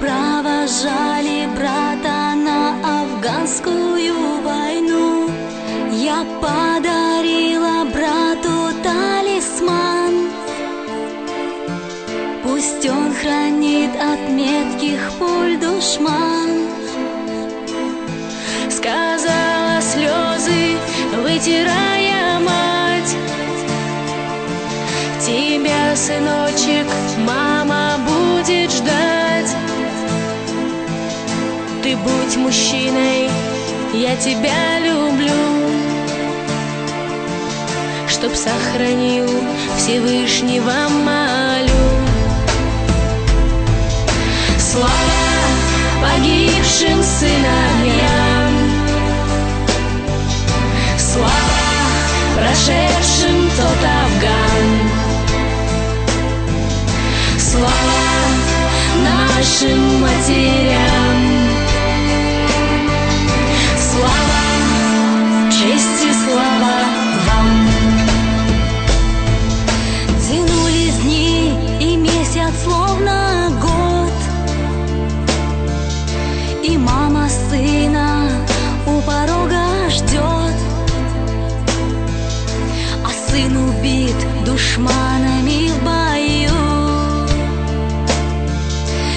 провожали брата на афганскую войну. Я подарила брату талисман. Пусть он хранит от метких пуль душман. Сказала слезы, вытирая мать. Тебя, сыночек, мама будет Ты будь мужчиной, я тебя люблю. Чтоб сохранил Всевышнего молю. Слава погибшим сыновьям, Слава прошедшим тот Афган, Слава нашим матерям, месяц словно год. И мама сына у порога ждет А сын убит душманами в бою.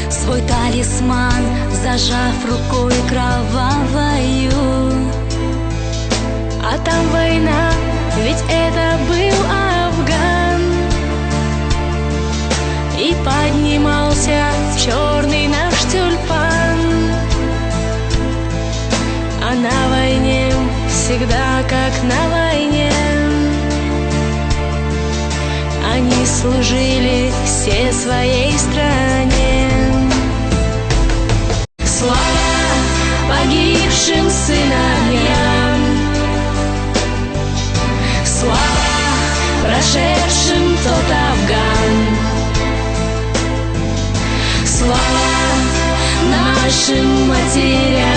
Свой талисман зажав рукой кровавою. А там война, ведь это На войне всегда как на войне. Они служили все своей стране. Слава погибшим сыновьям. Слава прошедшим тот Афган. Слава нашим матерям